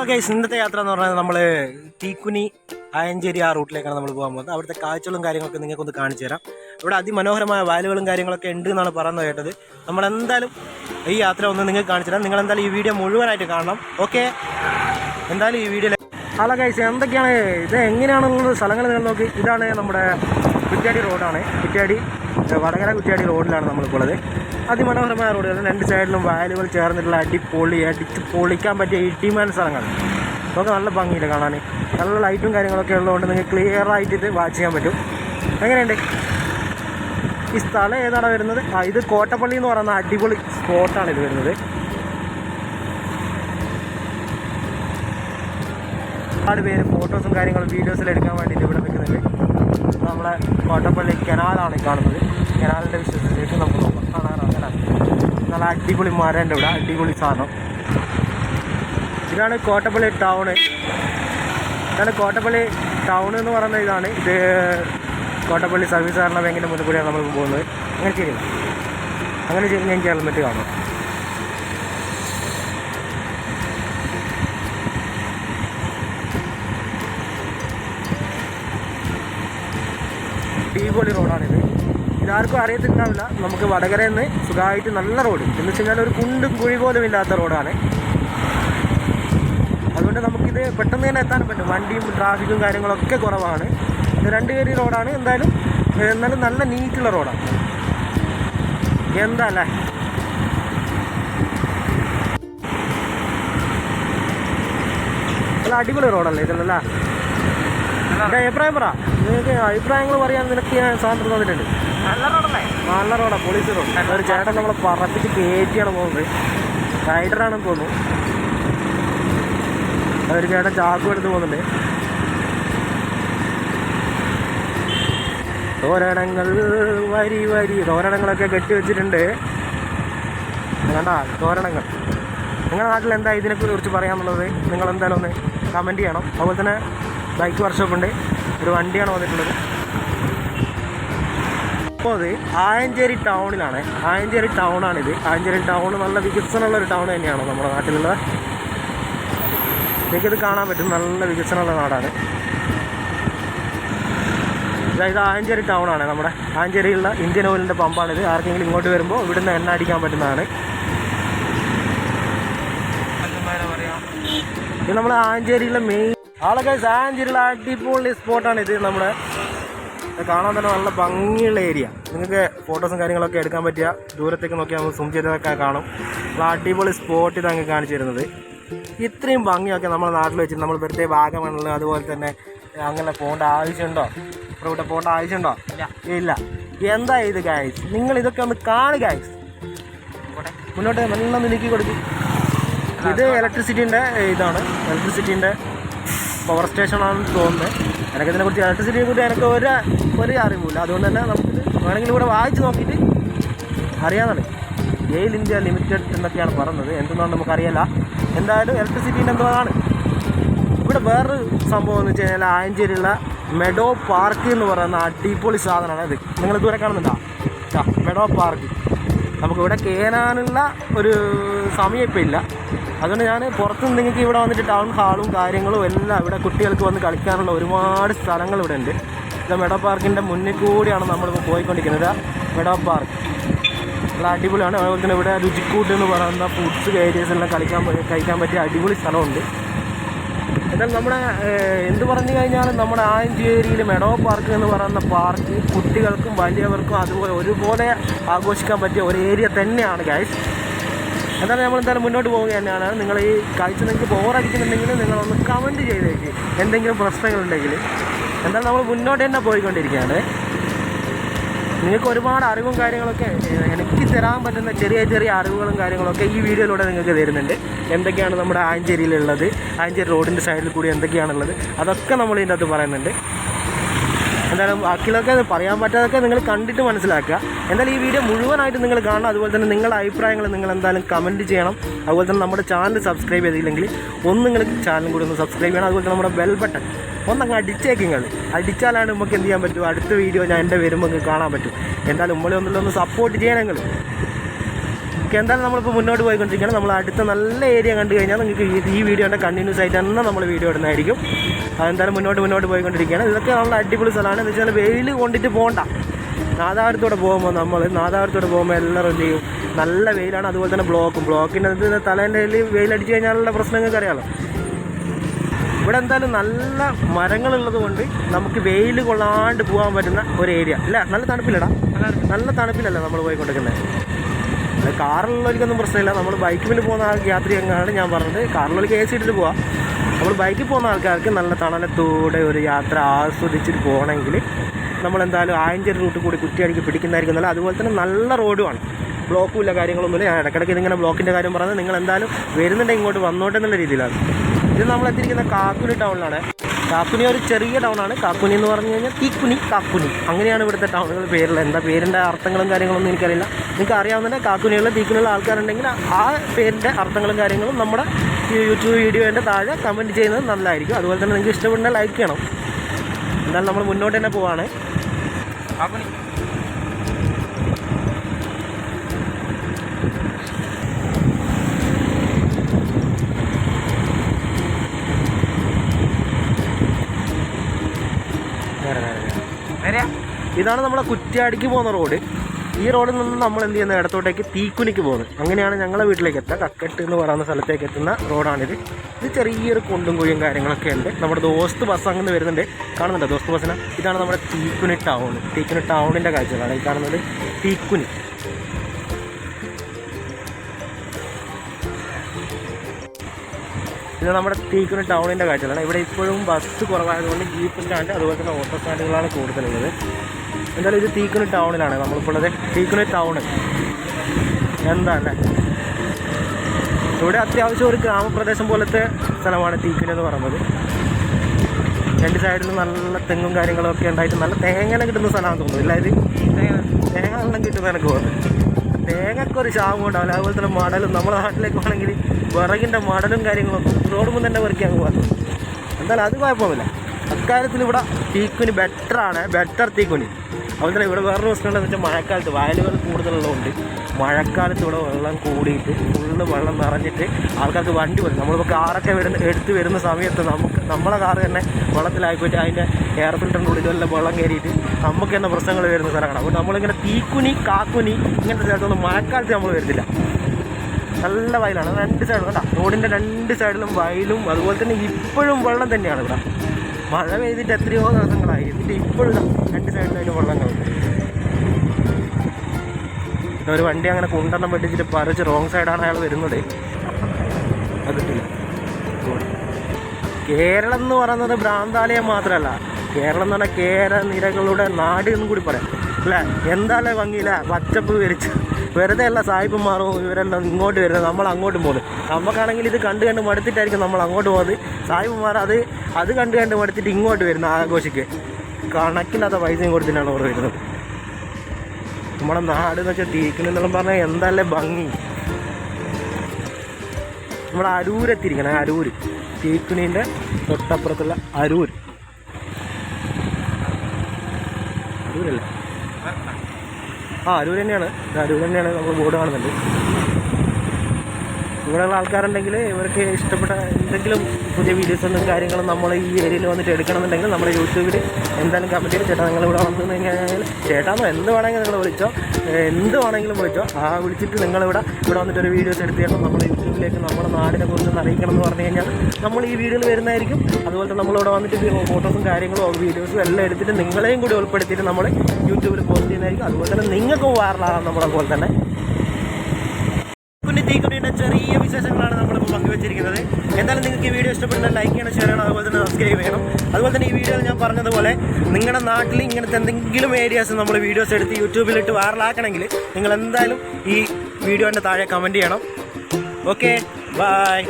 Hello guys ഇന്നത്തെ യാത്ര എന്ന് പറഞ്ഞാൽ നമ്മൾ തീക്കുനി ആയഞ്ചേരി ആ റൂട്ടിലേക്കാണ് നമ്മൾ പോകാൻ പോകുന്നത്. അവിടുത്തെ കാഴ്ചകളും കാര്യങ്ങളൊക്കെ നിങ്ങൾക്കൊന്ന് കാണിച്ചു തരാം. ഇവിടെ അതിമനോഹരമായ വയലുകളും കാര്യങ്ങളൊക്കെ ഉണ്ട് എന്നാണ് പറയുന്നത് കേട്ടത്. നമ്മൾ എന്തായാലും ഈ യാത്ര ഒന്ന് നിങ്ങൾക്ക് കാണിച്ചു തരാം. നിങ്ങൾ എന്തായാലും ഈ വീഡിയോ മുഴുവനായിട്ട് കാണണം. ഓക്കെ എന്തായാലും ഈ വീഡിയോ ഹലോ ഗൈസ് എന്തൊക്കെയാണ്? ഇത് എങ്ങനെയാണെന്നുള്ള സ്ഥലങ്ങൾ നിങ്ങൾ നോക്കി. ഇതാണ് നമ്മുടെ കുറ്റ്യാടി റോഡാണ്. കുറ്റ്യാടി വടകര കുറ്റ്യാടി റോഡിലാണ് നമ്മളിപ്പോൾ ഉള്ളത് അതിമനോഹരമായ റോഡുകൾ. രണ്ട് സൈഡിലും വയലുകൾ ചേർന്നിട്ടുള്ള അടിപൊളി അടിച്ച് പൊളിക്കാൻ പറ്റിയ ഇട്ടിമാൻ സ്ഥലങ്ങൾ. അതൊക്കെ നല്ല ഭംഗിയില്ല കാണാൻ നല്ല ലൈറ്റും കാര്യങ്ങളൊക്കെ ഉള്ളതുകൊണ്ട് നിങ്ങൾക്ക് ക്ലിയർ ആയിട്ട് ഇത് വാച്ച് ചെയ്യാൻ പറ്റും. എങ്ങനെയുണ്ട്? ഈ സ്ഥലം ഏതാണ് വരുന്നത്? ആ ഇത് കോട്ടപ്പള്ളി എന്ന് പറയുന്ന അടിപൊളി സ്പോട്ടാണ് ഇത് വരുന്നത്. ഒരുപാട് പേര് ഫോട്ടോസും കാര്യങ്ങളും വീഡിയോസിൽ എടുക്കാൻ വേണ്ടിയിട്ട് ഇവിടെ നിൽക്കുന്നുണ്ട് നമ്മളെ കോട്ടപ്പള്ളി കനാലാണ് കാണുന്നത്. കനാലിന്റെ വിശേഷത്തിലേക്ക് നമുക്ക് നോക്കാം. കാണാറാണ് നല്ല അടിപൊളി മരമുണ്ട് ഇവിടെ അടിപൊളി സാധനം. ഇതാണ് കോട്ടപ്പള്ളി ടൗൺ. ഇതാണ് കോട്ടപ്പള്ളി ടൗൺ എന്ന് പറയുന്ന ഇതാണ്. ഇത് കോട്ടപ്പള്ളി സർവീസ് സഹകരണ ബാങ്കിന്റെ മുന്നിൽ കൂടിയാണ് നമ്മൾ പോകുന്നത്. അങ്ങനെ ചെയ്യുന്നത് അങ്ങനെ ചെയ്യുന്ന എനിക്ക് ഹെൽമെറ്റ് കാണും. അടിപൊളി റോഡാണിത് ഇതാർക്കും അറിയത്തിണ്ടാവില്ല നമുക്ക് വടകരയിൽ നിന്ന് സുഖമായിട്ട് നല്ല റോഡ്. എന്ന് വെച്ച് കഴിഞ്ഞാൽ ഒരു കുണ്ടും കുഴി പോലും ഇല്ലാത്ത റോഡാണ്. അതുകൊണ്ട് നമുക്കിത് പെട്ടെന്ന് തന്നെ എത്താൻ പറ്റും. വണ്ടിയും ട്രാഫിക്കും കാര്യങ്ങളൊക്കെ കുറവാണ്. രണ്ട് കയറി റോഡാണ്. എന്തായാലും എന്നാലും നല്ല നീറ്റുള്ള റോഡാണ്. എന്താ അല്ലേ നല്ല അടിപൊളി റോഡല്ലേ ഇതല്ലേ? എന്റെ അഭിപ്രായം പറ. നിനക്ക് അഭിപ്രായങ്ങൾ പറയാൻ നിനക്ക് ഞാൻ സ്വാതന്ത്ര്യം തന്നിട്ടുണ്ട്. നല്ല റോഡാ പോലീസ് റോഡ്. ഒരു ചേട്ടൻ നമ്മളെ പറപ്പിച്ച് കയറ്റിയാണ് പോകുന്നത്. റൈഡറാണെന്ന് തോന്നുന്നു. ഒരു ചേട്ടൻ ചാക്കും എടുത്ത് പോകുന്നുണ്ട്. തോരണങ്ങൾ വരി വരി തോരണങ്ങളൊക്കെ കെട്ടി വെച്ചിട്ടുണ്ട്. വേണ്ട തോരണങ്ങൾ. നിങ്ങളുടെ നാട്ടിൽ എന്താ ഇതിനെ കുറിച്ച് പറയാന്നുള്ളത് നിങ്ങൾ എന്തായാലും ഒന്ന് കമന്റ് ചെയ്യണം. അതുപോലെ തന്നെ ബൈക്ക് വർക്ക്ഷോപ്പ് ഉണ്ട് ഒരു വണ്ടിയാണ് വന്നിട്ടുള്ളത്. അപ്പോൾ അത് ആയഞ്ചേരി ടൗണിലാണ്. ആയഞ്ചേരി ടൗണാണിത്. ആയഞ്ചേരി ടൗൺ നല്ല വികസനമുള്ള ഒരു ടൗൺ തന്നെയാണ് നമ്മുടെ നാട്ടിലുള്ള നിങ്ങൾക്കിത് കാണാൻ പറ്റും. നല്ല വികസനമുള്ള നാടാണ്. അതായത് ആഞ്ചേരി ടൗണാണ് നമ്മുടെ. ആഞ്ചേരിയിലുള്ള ഇന്ത്യൻ ഓയിലിന്റെ പമ്പാണിത്. ആർക്കെങ്കിലും ഇങ്ങോട്ട് വരുമ്പോൾ ഇവിടുന്ന് എണ്ണ അടിക്കാൻ പറ്റുന്നതാണ്. ഇത് നമ്മൾ ആഞ്ചേരിയിലെ മെയിൻ ആളൊക്കെ ആയഞ്ചേരിയിലെ അടിപൊളി സ്പോട്ടാണ് ഇത് നമ്മുടെ. കാണാൻ തന്നെ നല്ല ഭംഗിയുള്ള ഏരിയ നിങ്ങൾക്ക് ഫോട്ടോസും കാര്യങ്ങളൊക്കെ എടുക്കാൻ പറ്റിയ ദൂരത്തേക്ക് നോക്കിയാൽ നമുക്ക് സൂം ചെയ്തൊക്കെ കാണും. നമ്മൾ അടിപൊളി സ്പോട്ട് ഇത് അങ്ങ് കാണിച്ചു തരുന്നത്. ഇത്രയും ഭംഗിയൊക്കെ നമ്മുടെ നാട്ടിൽ വെച്ചിട്ട് നമ്മൾ വെറുതെ ഭാഗമാണല്ലോ അതുപോലെ തന്നെ അങ്ങനെ പോകേണ്ട ആവശ്യമുണ്ടോ? ഇവിടെ പോകേണ്ട ആവശ്യമുണ്ടോ? ഇല്ല. എന്താ ഇത് ഗായ്സ് നിങ്ങൾ ഇതൊക്കെ ഒന്ന് കാണുക ഗായ്സ് മുന്നോട്ട് നല്ല നീക്കി കൊടുക്കും. ഇത് ഇലക്ട്രിസിറ്റീന്റെ ഇതാണ്. ഇലക്ട്രിസിറ്റീന്റെ പവർ സ്റ്റേഷനാണെന്ന് തോന്നുന്നത് എനിക്ക് ഇതിനെക്കുറിച്ച് ഇലക്ട്രിസിറ്റിയെ കുറിച്ച് എനിക്ക് ഒരു ഒരു അറിവില്ല അതുകൊണ്ട് തന്നെ നമുക്കിത് വേണമെങ്കിൽ ഇവിടെ വായിച്ച് നോക്കിയിട്ട് അറിയാമെന്നാണ്. ഗെയിൽ ഇന്ത്യ ലിമിറ്റഡ് എന്നൊക്കെയാണ് പറഞ്ഞത്. എന്തെന്നാണ് നമുക്കറിയില്ല. എന്തായാലും ഇലക്ട്രിസിറ്റീന്റെ എന്തോ ആണ് ഇവിടെ വേറൊരു സംഭവം എന്ന് വെച്ച് കഴിഞ്ഞാൽ ആയഞ്ചേരിയുള്ള മെഡോ പാർക്ക് എന്ന് പറയുന്ന അടിപൊളി സാധനമാണ് ഇത്. നിങ്ങൾ ഇതുവരെ കാണുന്നുണ്ടോ? മെഡോ പാർക്ക് നമുക്കിവിടെ കയറാനുള്ള ഒരു സമയം ഇപ്പം ഇല്ല. അതുകൊണ്ട് ഞാൻ പുറത്തുനിന്ന് നിങ്ങൾക്ക് ഇവിടെ വന്നിട്ട് ടൗൺ ഹാളും കാര്യങ്ങളും എല്ലാം ഇവിടെ കുട്ടികൾക്ക് വന്ന് കളിക്കാനുള്ള ഒരുപാട് സ്ഥലങ്ങൾ ഇവിടെ ഉണ്ട്. ഇത് മെഡോ പാർക്കിന്റെ മുന്നിൽ കൂടിയാണ് നമ്മളിപ്പോൾ പോയിക്കൊണ്ടിരിക്കുന്നത്. മെഡോ പാർക്ക് നല്ല അടിപൊളിയാണ്. അതുപോലെ തന്നെ ഇവിടെ രുചിക്കൂട്ട് എന്ന് പറയുന്ന ഫുഡ്സ് ഏരിയസ് എല്ലാം കളിക്കാൻ കഴിക്കാൻ പറ്റിയ അടിപൊളി സ്ഥലമുണ്ട്. എന്നാൽ നമ്മുടെ എന്ത് പറഞ്ഞു കഴിഞ്ഞാലും നമ്മുടെ ആഞ്ചേരിയിൽ മെഡോ പാർക്ക് എന്ന് പറയുന്ന പാർക്ക് കുട്ടികൾക്കും വലിയവർക്കും അതുപോലെ ഒരുപോലെ ആഘോഷിക്കാൻ പറ്റിയ ഒരു ഏരിയ തന്നെയാണ് ഗൈസ് എന്തായാലും നമ്മൾ എന്തായാലും മുന്നോട്ട് പോവുക തന്നെയാണ്. നിങ്ങൾ ഈ കാഴ്ച നിങ്ങൾക്ക് ബോറടിക്കുന്നുണ്ടെങ്കിൽ നിങ്ങളൊന്ന് കമന്റ് ചെയ്തേക്ക്. എന്തെങ്കിലും പ്രശ്നങ്ങളുണ്ടെങ്കിൽ. എന്തായാലും നമ്മൾ മുന്നോട്ട് തന്നെ പോയിക്കൊണ്ടിരിക്കുകയാണ്. നിങ്ങൾക്ക് ഒരുപാട് അറിവും കാര്യങ്ങളൊക്കെ എനിക്ക് തരാൻ പറ്റുന്ന ചെറിയ ചെറിയ അറിവുകളും കാര്യങ്ങളൊക്കെ ഈ വീഡിയോയിലൂടെ നിങ്ങൾക്ക് തരുന്നുണ്ട്. എന്തൊക്കെയാണ് നമ്മുടെ ആഞ്ചേരിയിലുള്ളത്? ആഞ്ചേരി റോഡിന്റെ സൈഡിൽ കൂടി എന്തൊക്കെയാണുള്ളത്? അതൊക്കെ നമ്മൾ ഇതിന്റെ അകത്ത് പറയുന്നുണ്ട്. എന്തായാലും ബാക്കിയുള്ളതൊക്കെ പറയാൻ പറ്റാതൊക്കെ നിങ്ങൾ കണ്ടിട്ട് മനസ്സിലാക്കുക. എന്തായാലും ഈ വീഡിയോ മുഴുവനായിട്ട് നിങ്ങൾ കാണണം. അതുപോലെ തന്നെ നിങ്ങളുടെ അഭിപ്രായങ്ങൾ നിങ്ങൾ എന്തായാലും കമന്റ് ചെയ്യണം. അതുപോലെ തന്നെ നമ്മുടെ ചാനൽ സബ്സ്ക്രൈബ് ചെയ്തില്ലെങ്കിൽ ഒന്ന് നിങ്ങൾ ചാനൽ കൂടി ഒന്ന് സബ്സ്ക്രൈബ് ചെയ്യണം. അതുപോലെ തന്നെ നമ്മുടെ ബെൽ ബട്ടൺ ഒന്നങ്ങ് അടിച്ചേക്ക് നിങ്ങൾ അടിച്ചാലാണ് നമുക്ക് എന്ത് ചെയ്യാൻ പറ്റും? അടുത്ത വീഡിയോ ഞാൻ എന്റെ വരുമ്പോൾ കാണാൻ പറ്റും. എന്തായാലും നമ്മളെ ഒന്നുമില്ല ഒന്ന് സപ്പോർട്ട് ചെയ്യണം നിങ്ങൾ. ഓക്കെ എന്തായാലും നമ്മളിപ്പോൾ മുന്നോട്ട് പോയിക്കൊണ്ടിരിക്കുകയാണ്. നമ്മൾ അടുത്ത നല്ല ഏരിയ കണ്ടു കഴിഞ്ഞാൽ നിങ്ങൾക്ക് ഈ വീഡിയോന്റെ കണ്ടിന്യൂസ് ആയിട്ട് തന്നെ നമ്മൾ വീഡിയോ ഇടുന്നതായിരിക്കും. അതെന്തായാലും മുന്നോട്ട് മുന്നോട്ട് പോയിക്കൊണ്ടിരിക്കുകയാണ്. ഇതൊക്കെ നമ്മൾ അടിപൊളി സ്ഥലമാണ്. എന്ന് വെച്ചാൽ വെയിൽ കൊണ്ടിട്ട് പോകണ്ട നാദാവരത്തോടെ പോകുമ്പോൾ നമ്മൾ നാദാവരത്തോടെ പോകുമ്പോൾ എല്ലാവരും എന്ത് ചെയ്യും? നല്ല വെയിലാണ്. അതുപോലെ തന്നെ ബ്ലോക്കും. ബ്ലോക്കിന്റെ തലേന്റെ വെയിലടിച്ച് കഴിഞ്ഞാലുള്ള പ്രശ്നങ്ങൾക്ക് അറിയാമല്ലോ ഇവിടെ എന്തായാലും നല്ല മരങ്ങളുള്ളത് കൊണ്ട് നമുക്ക് വെയിൽ കൊള്ളാണ്ട് പോകാൻ പറ്റുന്ന ഒരു ഏരിയ അല്ല നല്ല തണുപ്പില്ലടാ. നല്ല തണുപ്പിലല്ല നമ്മൾ പോയിക്കൊണ്ടിരിക്കുന്നത് അത് കാറിലുള്ളവർക്കൊന്നും പ്രശ്നമില്ല. നമ്മൾ ബൈക്കിൽ പോകുന്ന ആൾക്ക് യാത്ര അങ്ങാണ് ഞാൻ പറഞ്ഞത്. കാറിലുള്ളവർക്ക് എ സി ഇട്ടിട്ട് പോവാം. നമ്മൾ ബൈക്കിൽ പോകുന്ന ആൾക്കാർക്ക് നല്ല തണലത്തൂടെ ഒരു യാത്ര ആസ്വദിച്ചിട്ട് പോകണമെങ്കിൽ നമ്മൾ എന്തായാലും ആയഞ്ചേരി റൂട്ട് കൂടി കുറ്റിയടിക്ക് പിടിക്കുന്നതായിരിക്കും നല്ല അതുപോലെ തന്നെ നല്ല റോഡുമാണ് ബ്ലോക്കും ഇല്ല കാര്യങ്ങളൊന്നുമില്ല ഞാൻ ഇടയ്ക്കിടയ്ക്ക് ഇതിങ്ങനെ ബ്ലോക്കിന്റെ കാര്യം പറഞ്ഞത് നിങ്ങൾ എന്തായാലും വരുന്നുണ്ടെങ്കിൽ ഇങ്ങോട്ട് വന്നോട്ടെ എന്നുള്ള രീതിയിലാണ്. ഇത് നമ്മൾ എത്തിയിരിക്കുന്ന കാക്കുലി ടൗണിലാണ് കാക്കുനി ഒരു ചെറിയ ടൗണാണ് കാക്കുനി എന്ന് പറഞ്ഞു കഴിഞ്ഞാൽ തീക്കുനി കാക്കുനി. അങ്ങനെയാണ് ഇവിടുത്തെ ടൗണുകൾ പേരുള്ളത്. എന്താ പേരിന്റെ അർത്ഥങ്ങളും കാര്യങ്ങളൊന്നും എനിക്കറിയില്ല. നിങ്ങൾക്ക് അറിയാവുന്ന കാക്കുനിയുള്ള തീക്കുനിയുള്ള ആൾക്കാരുണ്ടെങ്കിൽ ആ പേരിന്റെ അർത്ഥങ്ങളും കാര്യങ്ങളും നമ്മുടെ യൂട്യൂബ് വീഡിയോന്റെ താഴെ കമന്റ് ചെയ്യുന്നത് നല്ലതായിരിക്കും. അതുപോലെ തന്നെ നിങ്ങൾക്ക് ഇഷ്ടപ്പെടുന്ന ലൈക്ക് ചെയ്യണം. എന്തായാലും നമ്മൾ മുന്നോട്ട് തന്നെ പോവാണ്. നേരെ ഇതാണ് നമ്മളെ കുറ്റ്യാടിക്ക് പോകുന്ന റോഡ്. ഈ റോഡിൽ നിന്ന് നമ്മൾ എന്ത് ചെയ്യുന്നത് ഇടത്തോട്ടേക്ക് തീക്കുനിക്ക് പോകുന്നത് അങ്ങനെയാണ് ഞങ്ങളെ വീട്ടിലേക്ക് എത്തുക. കക്കെട്ട് എന്ന് പറയുന്ന സ്ഥലത്തേക്ക് എത്തുന്ന റോഡാണിത്. ഇത് ചെറിയൊരു കുണ്ടും കുഴിയും കാര്യങ്ങളൊക്കെ ഉണ്ട്. നമ്മുടെ ദോസ്ത് ബസ് അങ്ങനെ വരുന്നുണ്ട്. കാണുന്നുണ്ടോ? ദോസ്ത് ബസ്സിന്? ഇതാണ് നമ്മുടെ തീക്കുനി ടൗൺ. തീക്കുനി ടൗണിന്റെ കാഴ്ചകളാണ് ഈ കാണുന്നത്. തീക്കുനി ഇത് നമ്മുടെ തീക്കുന്ന ടൗണിന്റെ കാഴ്ചകളാണ്. ഇവിടെ ഇപ്പോഴും ബസ് കുറവായതുകൊണ്ട് ജീപ്പ് സ്റ്റാൻഡ് അതുപോലെ തന്നെ ഓട്ടോ സ്റ്റാൻഡുകളാണ് കൂടുതലുള്ളത്. എന്തായാലും ഇത് തീക്കുന്ന ടൗണിലാണ് നമ്മളിപ്പോൾ ഉള്ളത് തീക്കുനി ടൗണ് എന്താണ് ഇവിടെ അത്യാവശ്യം ഒരു ഗ്രാമപ്രദേശം പോലത്തെ സ്ഥലമാണ് തീക്കുന്ന എന്ന് പറയുന്നത്. രണ്ട് സൈഡിലും നല്ല തെങ്ങും കാര്യങ്ങളൊക്കെ ഉണ്ടായിട്ട് നല്ല തേങ്ങ കിട്ടുന്ന സ്ഥലമാണെന്ന് തോന്നുന്നു. ഇല്ല തേങ്ങ. തേങ്ങ എല്ലാം കിട്ടുന്ന എനിക്ക് തോന്നുന്നു തേങ്ങക്ക് ഒരു ക്ഷാമം ഉണ്ടാവില്ല. അതുപോലെ തന്നെ മടലും നമ്മുടെ നാട്ടിലേക്ക് വേണമെങ്കിൽ വിറകിന്റെ മടലും കാര്യങ്ങളും റോഡ് മുൻ തന്നെ വെറുക്കി അങ്ങ് പോകാം എന്തായാലും അത് കുഴപ്പമില്ല അക്കാര്യത്തിൽ ഇവിടെ തീക്കുനി ബെറ്ററാണ് ബെറ്റർ തീക്കുനി. അതുപോലെ തന്നെ ഇവിടെ വേറൊരു പ്രശ്നമുണ്ടെന്ന് വെച്ചാൽ മഴക്കാലത്ത് വയലുകൾ കൂടുതലുള്ളതുകൊണ്ട് മഴക്കാലത്ത് ഇവിടെ വെള്ളം കൂടിയിട്ട് ഫുള്ള് വെള്ളം നിറഞ്ഞിട്ട് ആൾക്കാർക്ക് വണ്ടി വരും. നമ്മളിപ്പോൾ കാറൊക്കെ വരുന്ന എടുത്ത് വരുന്ന സമയത്ത് നമുക്ക് നമ്മളെ കാറ് തന്നെ വെള്ളത്തിലായി പോയിട്ട് അതിന്റെ എയർ ഫിൽറ്ററിന്റെ വല്ല വെള്ളം കയറിയിട്ട് നമുക്ക് തന്നെ പ്രശ്നങ്ങൾ വരുന്ന സ്ഥലമാണ് അപ്പോൾ നമ്മളിങ്ങനെ തീക്കുനി കാക്കുനി ഇങ്ങനത്തെ സ്ഥലത്തൊന്നും മഴക്കാലത്ത് നമ്മൾ വരുന്നില്ല നല്ല വയലാണ്. രണ്ട് സൈഡും കണ്ട? റോഡിന്റെ രണ്ട് സൈഡിലും വയലും അതുപോലെ തന്നെ ഇപ്പോഴും വെള്ളം തന്നെയാണ് ഇവിടെ. മഴ പെയ്തിട്ട് എത്രയോ ദിവസങ്ങളായി. എന്നിട്ട് ഇപ്പോഴും രണ്ട് സൈഡിലായിട്ട് വെള്ളങ്ങളുണ്ട്. പിന്നെ ഒരു വണ്ടി അങ്ങനെ കുണ്ടെണ്ണം വെട്ടിച്ചിട്ട് പറിച്ച് റോങ് സൈഡാണ് അയാൾ വരുന്നത്. അത് കിട്ടില്ല. കേരളം എന്ന് പറയുന്നത് ഭ്രാന്താലയം മാത്രമല്ല. കേരളം എന്ന് പറഞ്ഞാൽ കേര നിരകളുടെ നാട് എന്നും കൂടി പറയാം. അല്ലേ? എന്തായാലും ഭംഗിയില്ല പച്ചപ്പ് വിരിച്ച് വെറുതെ അല്ല സായിപ്പന്മാരും ഇവരെല്ലാം ഇങ്ങോട്ട് വരുന്നത്? നമ്മൾ അങ്ങോട്ട് പോകുന്നത്. നമുക്കാണെങ്കിൽ ഇത് കണ്ട് കണ്ട് മടുത്തിട്ടായിരിക്കും നമ്മൾ അങ്ങോട്ട് പോകുന്നത്. സായിപ്പന്മാർ അത് അത് കണ്ട് കണ്ട് മടുത്തിട്ട് ഇങ്ങോട്ട് വരുന്നത് ആഘോഷിക്ക്. കണക്കില്ലാത്ത പൈസയും കൊടുത്തിട്ടാണ് അവർ വരുന്നത്. നമ്മുടെ നാട് എന്ന് വെച്ചാൽ തീക്കുന്നെല്ലാം പറഞ്ഞാൽ എന്തല്ലേ ഭംഗി. നമ്മുടെ അരൂരെത്തിരിക്കണേ അരൂര്. തീക്കുണീന്റെ തൊട്ടപ്പുറത്തുള്ള അരൂർ അരൂരല്ലേ? ആ അരൂർ തന്നെയാണ്. അരൂർ തന്നെയാണ് നമ്മൾ ബോർഡ് കാണുന്നുണ്ട് ഇവിടെയുള്ള ആൾക്കാരുണ്ടെങ്കിൽ ഇവർക്ക് ഇഷ്ടപ്പെട്ട എന്തെങ്കിലും പുതിയ വീഡിയോസും കാര്യങ്ങളും നമ്മൾ ഈ ഏരിയയിൽ വന്നിട്ട് എടുക്കണമെന്നുണ്ടെങ്കിൽ നമ്മൾ യൂട്യൂബിൽ എന്തായാലും കമന്റ് ചെയ്ത് ചേട്ടാ നിങ്ങൾ ഇവിടെ വന്നു കഴിഞ്ഞാൽ ചേട്ടാന്നോ എന്ത് വേണമെങ്കിലും നിങ്ങൾ വിളിച്ചോ. എന്ത് വേണമെങ്കിലും വിളിച്ചോ. ആ വിളിച്ചിട്ട് നിങ്ങളിവിടെ ഇവിടെ വന്നിട്ട് ഒരു വീഡിയോസ് എടുത്ത് തരണം നമ്മുടെ യൂട്യൂബിലേക്ക് നമ്മുടെ നാടിനെ കുറിച്ച് അറിയിക്കണം എന്ന് പറഞ്ഞു കഴിഞ്ഞാൽ നമ്മൾ ഈ വീഡിയോയിൽ വരുന്നതായിരിക്കും. അതുപോലെ തന്നെ നമ്മളിവിടെ വന്നിട്ട് ഫോട്ടോസും കാര്യങ്ങളും വീഡിയോസും എല്ലാം എടുത്തിട്ട് നിങ്ങളെയും കൂടി ഉൾപ്പെടുത്തിയിട്ട് നമ്മൾ യൂട്യൂബിൽ പോസ്റ്റ് ചെയ്യുന്നതായിരിക്കും. അതുപോലെ തന്നെ നിങ്ങൾക്കും വൈറലാകാം നമ്മളെ പോലെ തന്നെ. കുഞ്ഞി തീക്കുടിയുടെ ചെറിയ വിശേഷങ്ങളാണ് നമ്മളിപ്പോൾ പങ്കുവച്ചിരിക്കുന്നത്. എന്തായാലും നിങ്ങൾക്ക് ഈ വീഡിയോ ഇഷ്ടപ്പെടുന്ന ലൈക്ക് ചെയ്യണം ഷെയർ ചെയ്യണം അതുപോലെ തന്നെ സബ്സ്ക്രൈബ് ചെയ്യണം. അതുപോലെ തന്നെ ഈ വീഡിയോയിൽ ഞാൻ പറഞ്ഞതുപോലെ നിങ്ങളുടെ നാട്ടിൽ ഇങ്ങനത്തെ എന്തെങ്കിലും ഏരിയാസ് നമ്മൾ വീഡിയോസ് എടുത്ത് യൂട്യൂബിലിട്ട് വൈറലാക്കണമെങ്കിൽ നിങ്ങൾ എന്തായാലും ഈ വീഡിയോന്റെ താഴെ കമന്റ് ചെയ്യണം. Okay bye